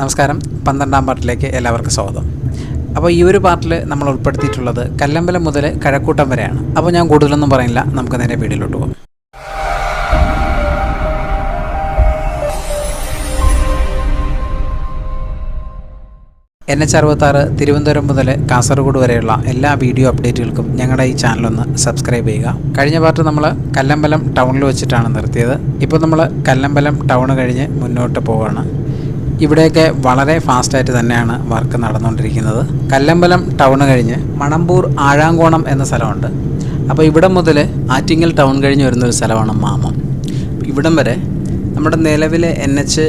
നമസ്കാരം. പന്ത്രണ്ടാം പാർട്ടിലേക്ക് എല്ലാവർക്കും സ്വാഗതം. അപ്പോൾ ഈ ഒരു പാർട്ടിൽ നമ്മൾ ഉൾപ്പെടുത്തിയിട്ടുള്ളത് കല്ലമ്പലം മുതൽ കഴക്കൂട്ടം വരെയാണ്. അപ്പോൾ ഞാൻ കൂടുതലൊന്നും പറയില്ല നമുക്ക് നേരെ വീടിലോട്ട് പോകാം. എൻ എച്ച് അറുപത്താറ് തിരുവനന്തപുരം മുതൽ കാസർഗോഡ് വരെയുള്ള എല്ലാ വീഡിയോ അപ്ഡേറ്റുകൾക്കും ഞങ്ങളുടെ ഈ ചാനലൊന്ന് സബ്സ്ക്രൈബ് ചെയ്യുക. കഴിഞ്ഞ പാർട്ട് നമ്മൾ കല്ലമ്പലം ടൗണിൽ വെച്ചിട്ടാണ് നിർത്തിയത്. ഇപ്പോൾ നമ്മൾ കല്ലമ്പലം ടൗൺ കഴിഞ്ഞ് മുന്നോട്ട് പോവുകയാണ്. ഇവിടെയൊക്കെ വളരെ ഫാസ്റ്റായിട്ട് തന്നെയാണ് വർക്ക് നടന്നുകൊണ്ടിരിക്കുന്നത്. കല്ലമ്പലം ടൗൺ കഴിഞ്ഞ് മണമ്പൂർ ആഴാങ്കോണം എന്ന സ്ഥലമുണ്ട്. അപ്പോൾ ഇവിടെ മുതൽ ആറ്റിങ്ങൽ ടൗൺ കഴിഞ്ഞ് വരുന്നൊരു സ്ഥലമാണ് മാമം. ഇവിടം വരെ നമ്മുടെ നിലവിലെ എൻ എച്ച്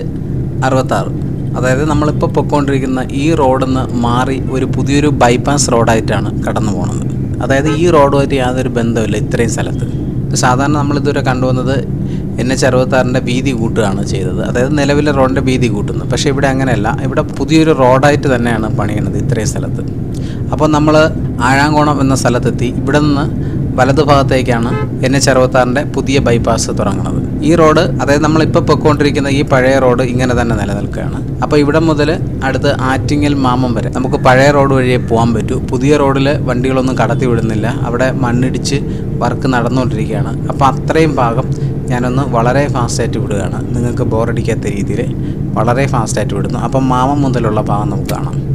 അറുപത്താറ്. അതായത് നമ്മളിപ്പോൾ പൊയ്ക്കൊണ്ടിരിക്കുന്ന ഈ റോഡിൽ നിന്ന് മാറി ഒരു പുതിയൊരു ബൈപ്പാസ് റോഡായിട്ടാണ് കടന്നു പോകുന്നത് അതായത് ഈ റോഡുമായിട്ട് യാതൊരു ബന്ധമില്ല ഇത്രയും സ്ഥലത്ത്. സാധാരണ നമ്മളിതുവരെ കണ്ടുവന്നത് എൻ എച്ച് അറുപത്താറിന്റെ വീതി കൂട്ടുകയാണ് ചെയ്തത്. അതായത് നിലവിലെ റോഡിന്റെ വീതി കൂട്ടുന്നു. പക്ഷേ ഇവിടെ അങ്ങനെയല്ല. ഇവിടെ പുതിയൊരു റോഡായിട്ട് തന്നെയാണ് പണിയണത് ഇത്രയും സ്ഥലത്ത്. അപ്പോൾ നമ്മൾ ആഴാങ്കോണം എന്ന സ്ഥലത്തെത്തി. ഇവിടെ നിന്ന് വലതുഭാഗത്തേക്കാണ് എൻ എച്ച് അറുപത്താറിന്റെ പുതിയ ബൈപ്പാസ് തുടങ്ങുന്നത്. ഈ റോഡ് അതായത് നമ്മളിപ്പോൾ പൊയ്ക്കൊണ്ടിരിക്കുന്ന ഈ പഴയ റോഡ് ഇങ്ങനെ തന്നെ നിലനിൽക്കുകയാണ്. അപ്പോൾ ഇവിടെ മുതൽ അടുത്ത് ആറ്റിങ്ങൽ മാമം വരെ നമുക്ക് പഴയ റോഡ് വഴിയേ പോകാൻ പറ്റൂ. പുതിയ റോഡിൽ വണ്ടികളൊന്നും കടത്തി വിടുന്നില്ല. അവിടെ മണ്ണിടിച്ച് വർക്ക് നടന്നുകൊണ്ടിരിക്കുകയാണ്. അപ്പോൾ അത്രയും ഭാഗം ഞാനൊന്ന് വളരെ ഫാസ്റ്റായിട്ട് വിടുകയാണ്. നിങ്ങൾക്ക് ബോറടിക്കാത്ത രീതിയിൽ വളരെ ഫാസ്റ്റായിട്ട് വിടുന്നു. അപ്പം മാമം മുതലുള്ള ഭാഗം നമുക്ക് കാണാം.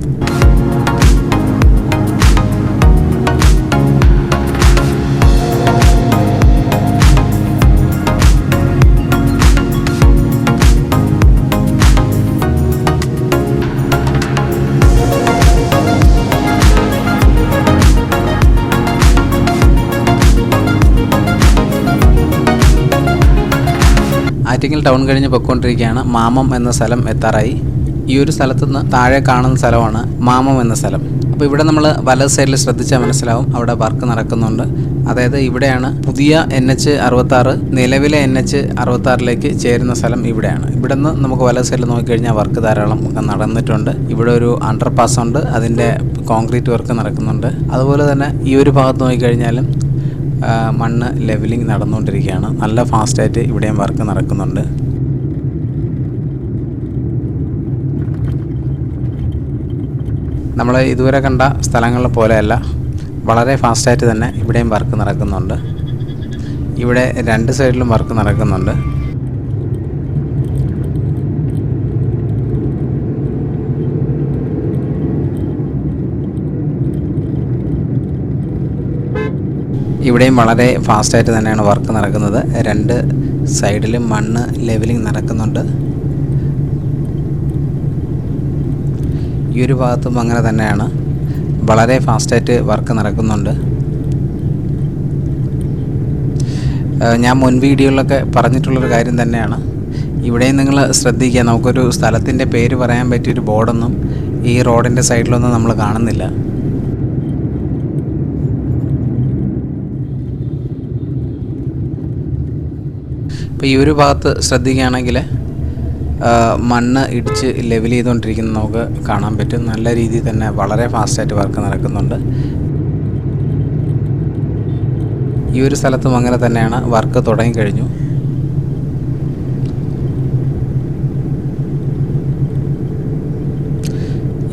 ആറ്റിങ്ങൽ ടൗൺ കഴിഞ്ഞ് പൊയ്ക്കൊണ്ടിരിക്കുകയാണ് മാമം എന്ന സ്ഥലം എത്താറായി. ഈ ഒരു സ്ഥലത്ത് നിന്ന് താഴെ കാണുന്ന സ്ഥലമാണ് മാമം എന്ന സ്ഥലം. അപ്പോൾ ഇവിടെ നമ്മൾ വലത് സൈഡിൽ ശ്രദ്ധിച്ചാൽ മനസ്സിലാവും അവിടെ വർക്ക് നടക്കുന്നുണ്ട്. അതായത് ഇവിടെയാണ് പുതിയ എൻ എച്ച് അറുപത്താറ് നിലവിലെ എൻ എച്ച് അറുപത്താറിലേക്ക് ചേരുന്ന സ്ഥലം ഇവിടെയാണ്. ഇവിടെ നിന്ന് നമുക്ക് വലത് സൈഡിൽ നോക്കിക്കഴിഞ്ഞാൽ വർക്ക് ധാരാളം ഒക്കെ നടന്നിട്ടുണ്ട്. ഇവിടെ ഒരു അണ്ടർ പാസ് ഉണ്ട് അതിന്റെ കോൺക്രീറ്റ് വർക്ക് നടക്കുന്നുണ്ട്. അതുപോലെ തന്നെ ഈ ഒരു ഭാഗത്ത് നോക്കിക്കഴിഞ്ഞാലും മണ്ണ് ലെവലിംഗ് നടന്നുകൊണ്ടിരിക്കുകയാണ്. നല്ല ഫാസ്റ്റായിട്ട് ഇവിടെയും വർക്ക് നടക്കുന്നുണ്ട്. നമ്മൾ ഇതുവരെ കണ്ട സ്ഥലങ്ങളെ പോലെയല്ല വളരെ ഫാസ്റ്റായിട്ട് തന്നെ ഇവിടെയും വർക്ക് നടക്കുന്നുണ്ട്. ഇവിടെ രണ്ട് സൈഡിലും വർക്ക് നടക്കുന്നുണ്ട്. ഇവിടെയും വളരെ ഫാസ്റ്റായിട്ട് തന്നെയാണ് വർക്ക് നടക്കുന്നത്. രണ്ട് സൈഡിലും മണ്ണ് ലെവലിംഗ് നടക്കുന്നുണ്ട്. ഈ ഒരു ഭാഗത്തും അങ്ങനെ തന്നെയാണ്. വളരെ ഫാസ്റ്റായിട്ട് വർക്ക് നടക്കുന്നുണ്ട്. ഞാൻ മുൻ വീഡിയോകളിലൊക്കെ പറഞ്ഞിട്ടുള്ളൊരു കാര്യം തന്നെയാണ്. ഇവിടെയും നിങ്ങൾ ശ്രദ്ധിക്കുക നമുക്കൊരു സ്ഥലത്തിന്റെ പേര് പറയാൻ പറ്റിയൊരു ബോർഡൊന്നും ഈ റോഡിന്റെ സൈഡിലൊന്നും നമ്മൾ കാണുന്നില്ല. ഇപ്പോൾ ഈ ഒരു ഭാഗത്ത് ശ്രദ്ധിക്കുകയാണെങ്കിൽ മണ്ണ് ഇടിച്ച് ലെവൽ ചെയ്തുകൊണ്ടിരിക്കുന്നത് നമുക്ക് കാണാൻ പറ്റും. നല്ല രീതിയിൽ തന്നെ വളരെ ഫാസ്റ്റായിട്ട് വർക്ക് നടക്കുന്നുണ്ട്. ഈ ഒരു സ്ഥലത്തും അങ്ങനെ തന്നെയാണ് വർക്ക് തുടങ്ങിക്കഴിഞ്ഞു.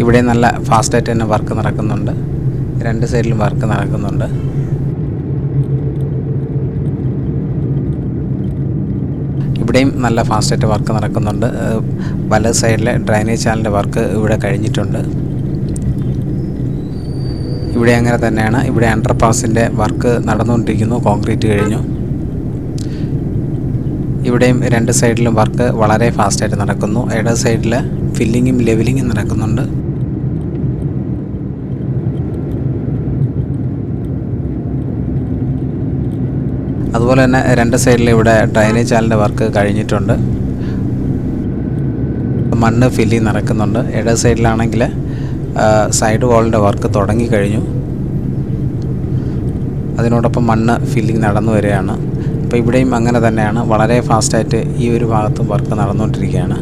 ഇവിടെ നല്ല ഫാസ്റ്റായിട്ട് തന്നെ വർക്ക് നടക്കുന്നുണ്ട്. രണ്ട് സൈഡിലും വർക്ക് നടക്കുന്നുണ്ട്. ഇവിടെയും നല്ല ഫാസ്റ്റായിട്ട് വർക്ക് നടക്കുന്നുണ്ട്. പല സൈഡിലെ ഡ്രൈനേജ് ചാനലിന്റെ വർക്ക് ഇവിടെ കഴിഞ്ഞിട്ടുണ്ട്. ഇവിടെ അങ്ങനെ തന്നെയാണ്. ഇവിടെ അണ്ടർ പാസിന്റെ വർക്ക് നടന്നുകൊണ്ടിരിക്കുന്നു. കോൺക്രീറ്റ് കഴിഞ്ഞു. ഇവിടെയും രണ്ട് സൈഡിലും വർക്ക് വളരെ ഫാസ്റ്റായിട്ട് നടക്കുന്നു. ഇട സൈഡിൽ ഫില്ലിങ്ങും ലെവലിങ്ങും നടക്കുന്നുണ്ട്. അതുപോലെ തന്നെ രണ്ട് സൈഡിൽ ഇവിടെ ഡ്രൈനേജ് ചാലിന്റെ വർക്ക് കഴിഞ്ഞിട്ടുണ്ട്. മണ്ണ് ഫില്ലി നടക്കുന്നുണ്ട്. ഇട സൈഡിലാണെങ്കിൽ സൈഡ് വാളിന്റെ വർക്ക് തുടങ്ങി കഴിഞ്ഞു. അതിനോടൊപ്പം മണ്ണ് ഫില്ലിങ് നടന്നു വരികയാണ്. അപ്പോൾ ഇവിടെയും അങ്ങനെ തന്നെയാണ്. വളരെ ഫാസ്റ്റായിട്ട് ഈ ഒരു ഭാഗത്തും വർക്ക് നടന്നുകൊണ്ടിരിക്കുകയാണ്.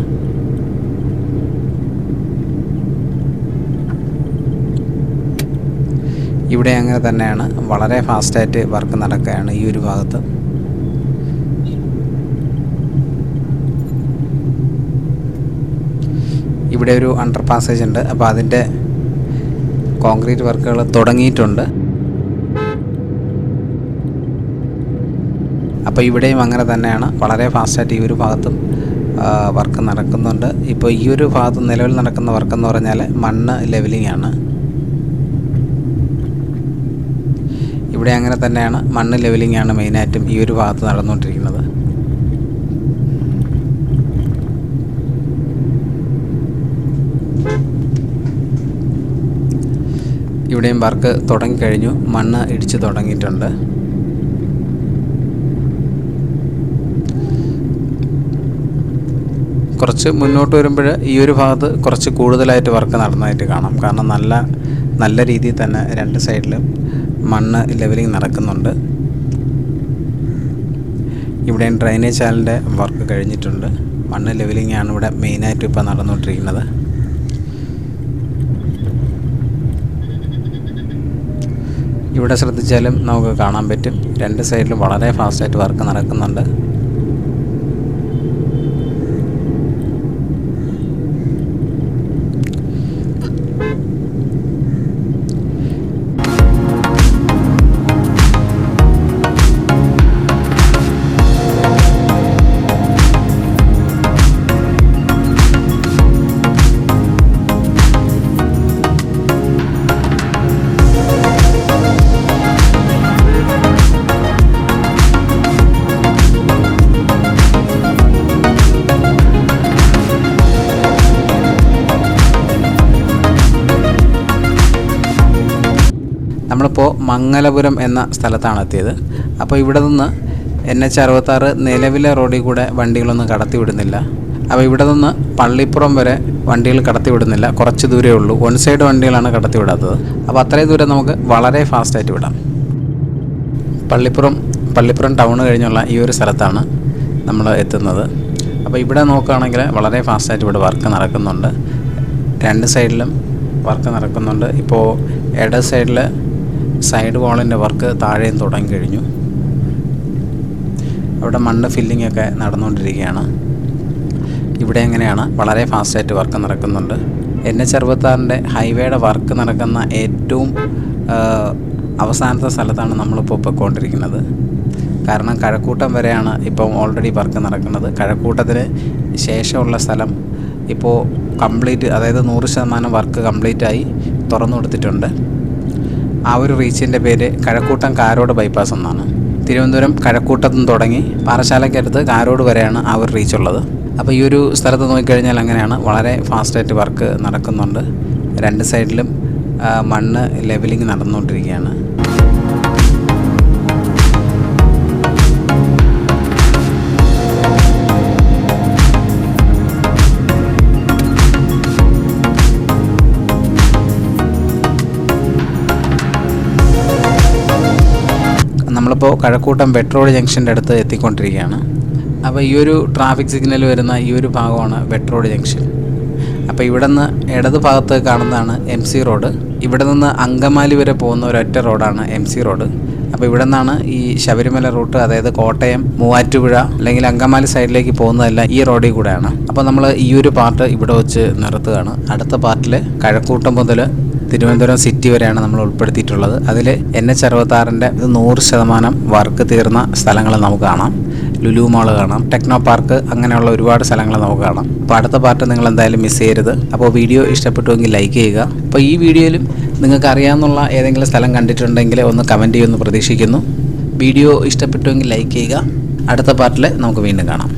ഇവിടെ അങ്ങനെ തന്നെയാണ്. വളരെ ഫാസ്റ്റായിട്ട് വർക്ക് നടക്കുകയാണ് ഈ ഒരു ഭാഗത്ത്. ഇവിടെ ഒരു അണ്ടർ പാസേജ് ഉണ്ട്. അപ്പോൾ അതിന്റെ കോൺക്രീറ്റ് വർക്കുകൾ തുടങ്ങിയിട്ടുണ്ട്. അപ്പോൾ ഇവിടെയും അങ്ങനെ തന്നെയാണ്. വളരെ ഫാസ്റ്റായിട്ട് ഈ ഒരു ഭാഗത്തും വർക്ക് നടക്കുന്നുണ്ട്. ഇപ്പോൾ ഈ ഒരു ഭാഗത്ത് നിലവിൽ നടക്കുന്ന വർക്കെന്ന് പറഞ്ഞാൽ മണ്ണ് ലെവലിംഗ് ആണ്. ഇവിടെ അങ്ങനെ തന്നെയാണ്. മണ്ണ് ലെവലിംഗ് ആണ് മെയിനായിട്ടും ഈ ഒരു ഭാഗത്ത് നടന്നുകൊണ്ടിരിക്കുന്നത്. ഇവിടെയും വർക്ക് തുടങ്ങിക്കഴിഞ്ഞു. മണ്ണ് ഇടിച്ച് തുടങ്ങിയിട്ടുണ്ട്. കുറച്ച് മുന്നോട്ട് വരുമ്പോൾ ഈ ഒരു ഭാഗത്ത് കുറച്ച് കൂടുതലായിട്ട് വർക്ക് നടന്നതായിട്ട് കാണാം. കാരണം നല്ല നല്ല രീതിയിൽ തന്നെ രണ്ട് സൈഡിലും മണ്ണ് ലെവലിംഗ് നടക്കുന്നുണ്ട്. ഇവിടെ ഡ്രൈനേജ് ചാനലിന്റെ വർക്ക് കഴിഞ്ഞിട്ടുണ്ട്. മണ്ണ് ലെവലിംഗ് ആണ് ഇവിടെ മെയിനായിട്ട് ഇപ്പോൾ നടന്നുകൊണ്ടിരിക്കുന്നത്. ഇവിടെ ശ്രദ്ധിച്ചാലും നമുക്ക് കാണാൻ പറ്റും. രണ്ട് സൈഡിലും വളരെ ഫാസ്റ്റായിട്ട് വർക്ക് നടക്കുന്നുണ്ട്. നമ്മളിപ്പോൾ മംഗലപുരം എന്ന സ്ഥലത്താണ് എത്തിയത് അപ്പോൾ ഇവിടെ നിന്ന് എൻ എച്ച് അറുപത്താറ് നിലവിലെ റോഡിൽ കൂടെ വണ്ടികളൊന്നും കടത്തി വിടുന്നില്ല അപ്പോൾ ഇവിടെ നിന്ന് പള്ളിപ്പുറം വരെ വണ്ടികൾ കടത്തി വിടുന്നില്ല കുറച്ച് ദൂരമേ ഉള്ളൂ. വൺ സൈഡ് വണ്ടികളാണ് കടത്തി വിടാത്തത് അപ്പോൾ അത്രയും ദൂരം നമുക്ക് വളരെ ഫാസ്റ്റായിട്ട് വിടാം. പള്ളിപ്പുറം പള്ളിപ്പുറം ടൗൺ കഴിഞ്ഞുള്ള ഈ ഒരു സ്ഥലത്താണ് നമ്മൾ എത്തുന്നത്. അപ്പോൾ ഇവിടെ നോക്കുകയാണെങ്കിൽ വളരെ ഫാസ്റ്റായിട്ട് ഇവിടെ വർക്ക് നടക്കുന്നുണ്ട്. രണ്ട് സൈഡിലും വർക്ക് നടക്കുന്നുണ്ട്. ഇപ്പോൾ ഇട സൈഡിൽ സൈഡ് വാളിന്റെ വർക്ക് താഴെയും തുടങ്ങി കഴിഞ്ഞു. അവിടെ മണ്ണ് ഫില്ലിംഗ് ഒക്കെ നടന്നുകൊണ്ടിരിക്കുകയാണ്. ഇവിടെ എങ്ങനെയാണ്? വളരെ ഫാസ്റ്റായിട്ട് വർക്ക് നടക്കുന്നുണ്ട്. എൻ എച്ച് അറുപത്താറിന്റെ ഹൈവേയുടെ വർക്ക് നടക്കുന്ന ഏറ്റവും അവസാനത്തെ സ്ഥലത്താണ് നമ്മളിപ്പോൾ പൊയ്ക്കൊണ്ടിരിക്കുന്നത്. കാരണം കഴക്കൂട്ടം വരെയാണ് ഇപ്പം ഓൾറെഡി വർക്ക് നടക്കുന്നത്. കഴക്കൂട്ടത്തിന് ശേഷമുള്ള സ്ഥലം ഇപ്പോൾ കംപ്ലീറ്റ് അതായത് നൂറ് ശതമാനം വർക്ക് കംപ്ലീറ്റായി തുറന്നു കൊടുത്തിട്ടുണ്ട്. ആ ഒരു റീച്ചിന്റെ പേര് കഴക്കൂട്ടം കാരോട് ബൈപ്പാസ് എന്നാണ്. തിരുവനന്തപുരം കഴക്കൂട്ടത്തും തുടങ്ങി പാറശാലയ്ക്കടുത്ത് കാരോട് വരെയാണ് ആ ഒരു റീച്ച് ഉള്ളത്. അപ്പോൾ ഈ ഒരു സ്ഥലത്ത് നോക്കിക്കഴിഞ്ഞാൽ അങ്ങനെയാണ്. വളരെ ഫാസ്റ്റായിട്ട് വർക്ക് നടക്കുന്നുണ്ട്. രണ്ട് സൈഡിലും മണ്ണ് ലെവലിംഗ് നടന്നുകൊണ്ടിരിക്കുകയാണ്. നമ്മളിപ്പോൾ കഴക്കൂട്ടം പെട്രോൾ ജംഗ്ഷന്റെ അടുത്ത് എത്തിക്കൊണ്ടിരിക്കുകയാണ്. അപ്പോൾ ഈ ഒരു ട്രാഫിക് സിഗ്നൽ വരുന്ന ഈ ഒരു ഭാഗമാണ് പെട്രോൾ ജംഗ്ഷൻ. അപ്പോൾ ഇവിടെ നിന്ന് ഇടത് ഭാഗത്ത് കാണുന്നതാണ് എം സി റോഡ്. ഇവിടെ നിന്ന് അങ്കമാലി വരെ പോകുന്ന ഒരൊറ്റ റോഡാണ് എം സി റോഡ്. അപ്പോൾ ഇവിടെ നിന്നാണ് ഈ ശബരിമല റൂട്ട് അതായത് കോട്ടയം മൂവാറ്റുപുഴ അല്ലെങ്കിൽ അങ്കമാലി സൈഡിലേക്ക് പോകുന്നതെല്ലാം ഈ റോഡിൽ കൂടെയാണ്. അപ്പോൾ നമ്മൾ ഈ ഒരു പാർട്ട് ഇവിടെ വെച്ച് നിർത്തുകയാണ്. അടുത്ത പാർട്ടിൽ കഴക്കൂട്ടം മുതൽ തിരുവനന്തപുരം സിറ്റി വരെയാണ് നമ്മൾ ഉൾപ്പെടുത്തിയിട്ടുള്ളത്. അതിൽ എൻ എച്ച് അറുപത്താറിന്റെ നൂറ് ശതമാനം വർക്ക് തീർന്ന സ്ഥലങ്ങൾ നമുക്ക് കാണാം. ലുലു മാൾ കാണാം. ടെക്നോ പാർക്ക് അങ്ങനെയുള്ള ഒരുപാട് സ്ഥലങ്ങൾ നമുക്ക് കാണാം. അപ്പോൾ അടുത്ത പാർട്ട് നിങ്ങൾ എന്തായാലും മിസ് ചെയ്യരുത്. അപ്പോൾ വീഡിയോ ഇഷ്ടപ്പെട്ടുവെങ്കിൽ ലൈക്ക് ചെയ്യുക. അപ്പോൾ ഈ വീഡിയോയിലും നിങ്ങൾക്ക് അറിയാവുന്ന ഏതെങ്കിലും സ്ഥലം കണ്ടിട്ടുണ്ടെങ്കിൽ ഒന്ന് കമന്റ് ചെയ്യുമെന്ന് പ്രതീക്ഷിക്കുന്നു. വീഡിയോ ഇഷ്ടപ്പെട്ടുവെങ്കിൽ ലൈക്ക് ചെയ്യുക. അടുത്ത പാർട്ടിൽ നമുക്ക് വീണ്ടും കാണാം.